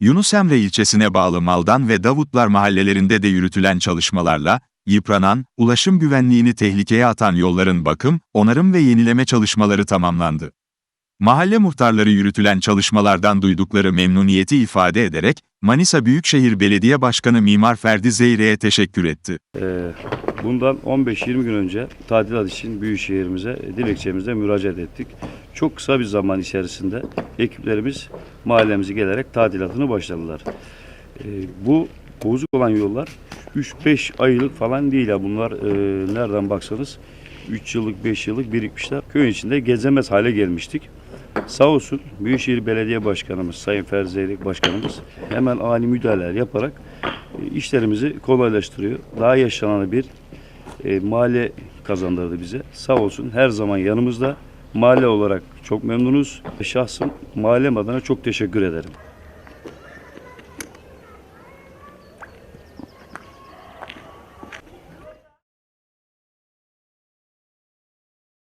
Yunus Emre ilçesine bağlı Maldan ve Davutlar mahallelerinde de yürütülen çalışmalarla, yıpranan, ulaşım güvenliğini tehlikeye atan yolların bakım, onarım ve yenileme çalışmaları tamamlandı. Mahalle muhtarları yürütülen çalışmalardan duydukları memnuniyeti ifade ederek, Manisa Büyükşehir Belediye Başkanı Mimar Ferdi Zeyre'ye teşekkür etti. Ee, bundan 15-20 gün önce tadilat için Büyükşehir'imize, dilekçemize müracaat ettik. Çok kısa bir zaman içerisinde ekiplerimiz mahallemize gelerek tadilatını başladılar. Ee, bu bozuk olan yollar 3-5 aylık falan değil ya bunlar e, nereden baksanız 3 yıllık 5 yıllık birikmişler. Köyün içinde gezemez hale gelmiştik. Sağ olsun Büyükşehir Belediye Başkanımız, Sayın Ferdi Zeyrek Başkanımız hemen ani müdahaleler yaparak e, işlerimizi kolaylaştırıyor. Daha yaşanan bir e, mahalle kazandırdı bize. Sağ olsun her zaman yanımızda. Mahalle olarak çok memnunuz. Şahsım mahallem adına çok teşekkür ederim.